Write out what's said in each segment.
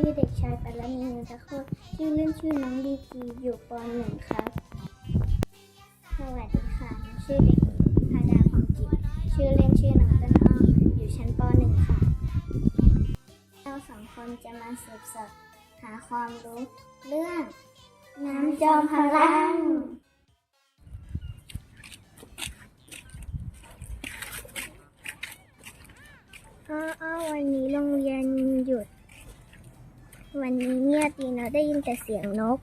ชื่อเด็กชายปรณีนตะโคตชื่อเล่นชื่อน้องดีกีอยู่ปหนึ่งครับ สวัสดีค่ะชื่อเด็กพาดาความจิตชื่อเล่นชื่อน้องต้นอ้ออยู่ชั้นปหนึ่งค่ะ เราสองคนจะมาสืบเสอบหาความรู้เรื่อง น้ำจอมพลังอ้ออ้อวันนี้โรงเรียนหยุด วันนี้เงียบดีเนาะได้ยินแต่เสียงนก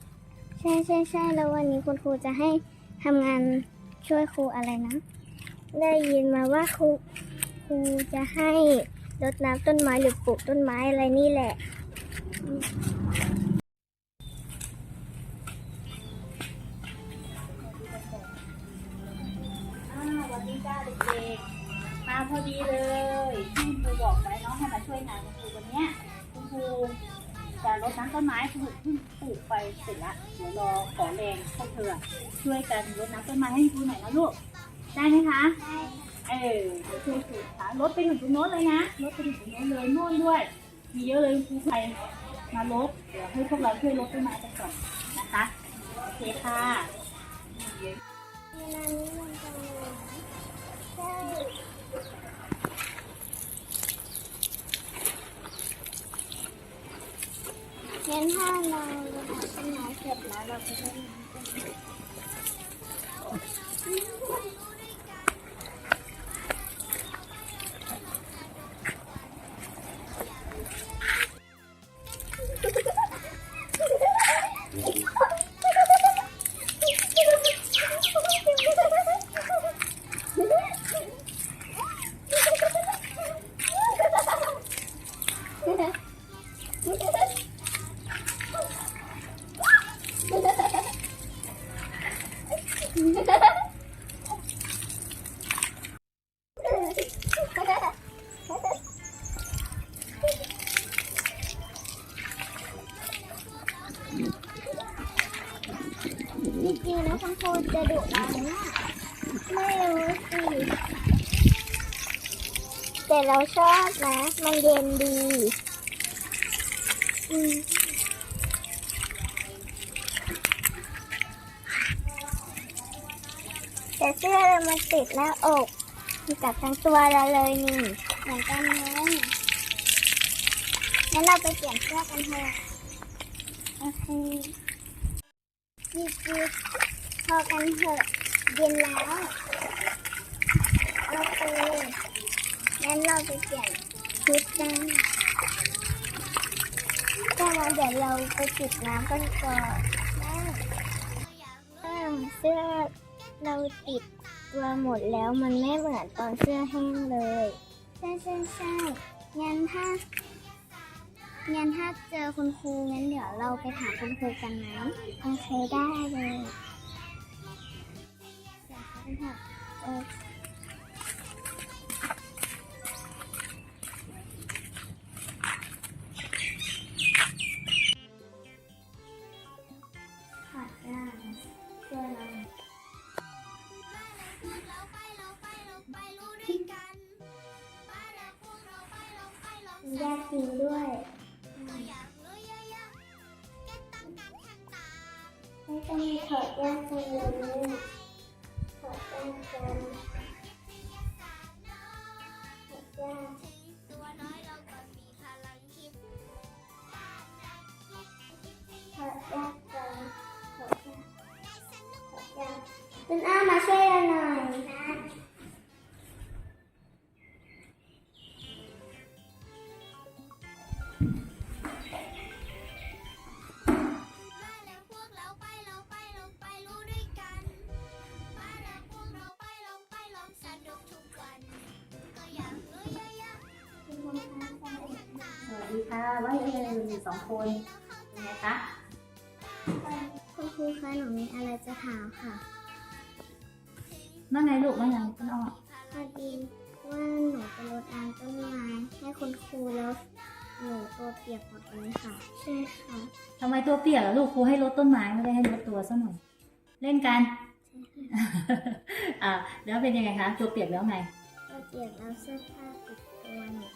ใช่ใช่ใช่แล้ววันนี้คุณครูจะให้ทำงานช่วยครูอะไรนะ ได้ยินมาว่าครูครูจะให้รดน้ำต้นไม้หรือปลูกต้นไม้อะไรนี่แหละ ช่วยกันรดน้ำต้นไม้ให้คุณครูหน่อยนะลูก ได้ไหมคะ เออเดี๋ยวช่วยปลูค่ะรดไปถึงตรงโน้นเลยนะรดไปถึงตรงโน้นเลยโน่นด้วย มีเยอะเลยคุณครูใครมารดเดี๋ยวให้พวกเราช่วยรดต้นไม้กันก่อนนะคะ โอเคค่ะเงั้นถ้าเราเราหาต้นไม้เสร็จแล้วเราก็ได้น้ำต้นไม้จ แต่เราชอบนะ มันเย็นดีอืมแต่เสื้อเรามันติดหน้าอกมันกับทั้งตัวเราเลยนี่เหมือนกันเลยงั้นเราไปเปลี่ยนเสื้อกันเถอะโอเคจีจีพอกันเถอะเย็นแล้ว โอเค งั้นเราไปเปลี่ยนชุดกันก็มาเดี๋ยวเราไปจิบน้ำกันก่อนนะอ้าเสื้อเราติดตัวหมดแล้วมันไม่เหมือนตอนเสื้อแห้งเลย ใช่ใช่ใช่งั้นถ้างั้นถ้าเจอคุณครูงั้นเดี๋ยวเราไปถามคุณครูกันนะโอเคได้เลยเดี๋ยวเขาไปถามเอ ถอดยากจังเลยถอดยากจังถอดยากถอดยากจังถอดยากถอดยากคุณอ้ามาช่วยเราหน่อยนะ ค่ะ ว่าเองมีสองคนเป็นไงคะคุณครูคะหนูมีอะไรจะถามค่ะว่าไงลูกว่าไงต้นอ้อพอดีว่าหนูไปรดน้ำต้นไม้ให้คุณครูแล้วหนูตัวเปียกหมดเลยค่ะ ใช่ค่ะทำไมตัวเปียกล่ะลูกครูให้รดต้นไม้ไม่ได้ให้รดตัวซะหน่อยเล่นกันอ่าแล้วเป็นยังไงคะตัวเปียกแล้วไงตัวเปียกแล้วเสื้อผ้าติดตัวหนูค่ะใช่ค่ะ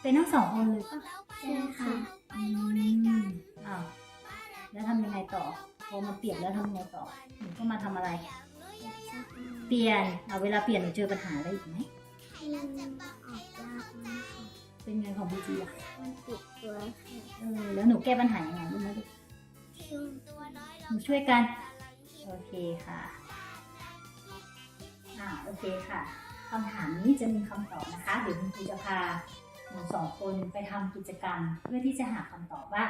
เป็นทั้งสองคนเลยปะใช่ค่ะอืมอ้าวแล้วทำยังไงต่อ พอมันเปลี่ยนแล้วทำยังไงต่อหนูก็มาทำอะไร เปลี่ยน เอาเวลาเปลี่ยนหนูเจอปัญหาอะไรอีกไหมมันออกยากมากค่ะเป็นไงของบีจีอะมันติดตัวค่ะเออแล้วหนูแก้ปัญหายังไงรู้ไหมลูกช่วงหนูช่วยกัน โอเคค่ะอ่าโอเคค่ะคำถามนี้จะมีคำตอบนะคะ เดี๋ยวคุณครูจะพา หนูสองคนไปทำกิจกรรม เพื่อที่จะหาคำตอบว่า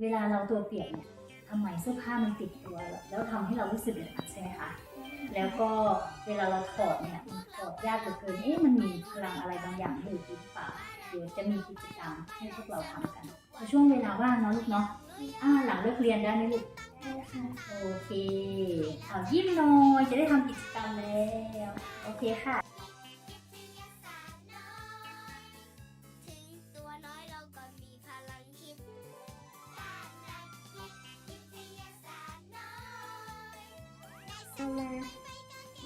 เวลาเราตัวเปียกเนี่ยทำไมเสื้อผ้ามันติดตัว แล้วทำให้เรารู้สึกอย่างนั้นใช่ไหมคะแล้วก็เวลาเราถอดเนี่ยมันถอดยากเหลือเกินเอ๊ะมันมีพลังอะไรบางอย่างอยู่หรือเปล่าเดี๋ยวจะมีกิจกรรมให้พวกเราทำกันในช่วงเวลาว่างเนาะลูกเนาะอ่าหลังเลิกเรียนได้ไหมลูกใช่ค่ะโอเคเอายิ้มหน่อยจะได้ทำกิจกรรมแล้ว โอเคค่ะ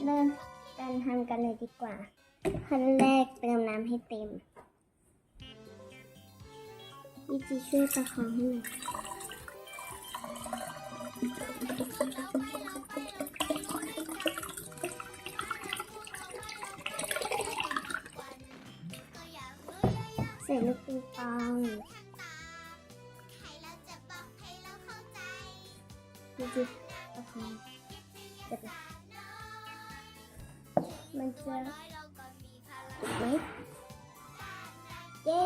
เริ่มการทำกันเลยดีกว่า ขั้นแรกเติมน้ำให้เต็ม วิจีช่วยประคองให้หน่อยใส่ลูกปิงปองให้เราจะบอกให้เราเข้าใจวิจีประคองเดี๋ยวนะ มันจะน้อยเราก็มีพลังติดไหมเย้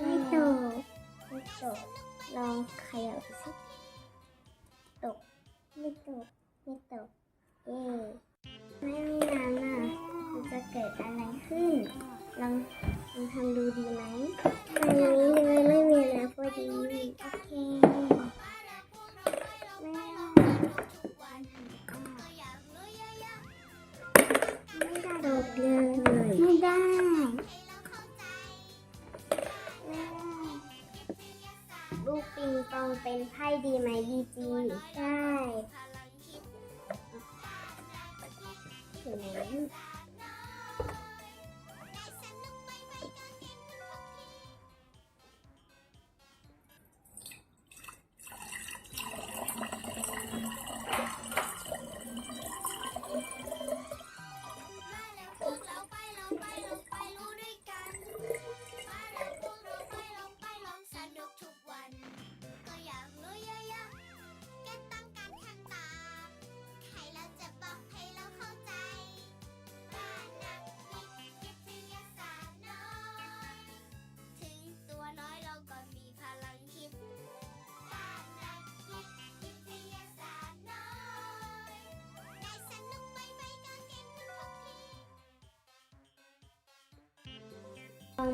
ไม่ตกไม่ตกลองเขยับดูสิตกไม่ตกไม่ตกเย้ไม่มีน้ำอะมันจะเกิดอะไรขึ้นลองลองทำดูดีไหม ปิงปองเป็นไพ่ดีไหมดีจีได้ถึงไหน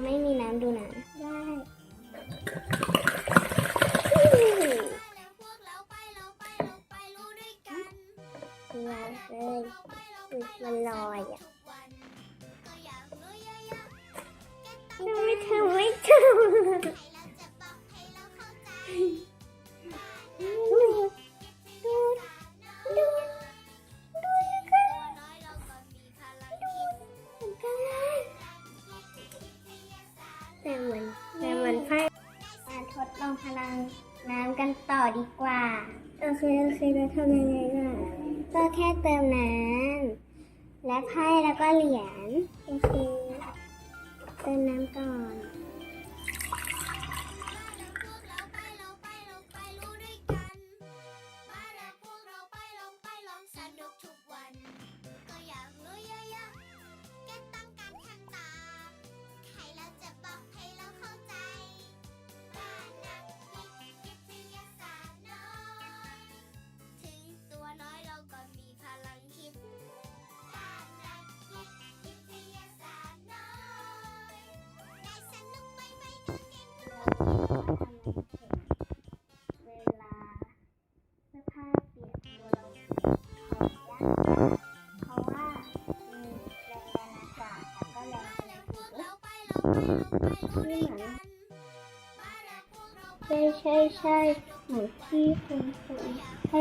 ไม่มีน้ำดูหนัง ทำยังไงล่ะ ก็แค่เติมน้ำและไพ่แล้วก็เหรียญ โอเค เติมน้ำก่อน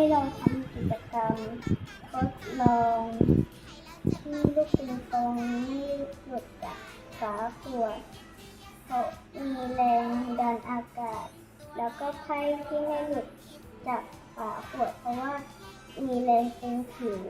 ให้เราทำกิจกรรมทดลองที่ลูกปิงปองนี่หลุดจากกฝาขวดเพราะมีแรงดันอากาศ แล้วก็ไพ่ที่ไม่หลุดจากฝาขวดเพราะว่ามีแรงเป็นผิว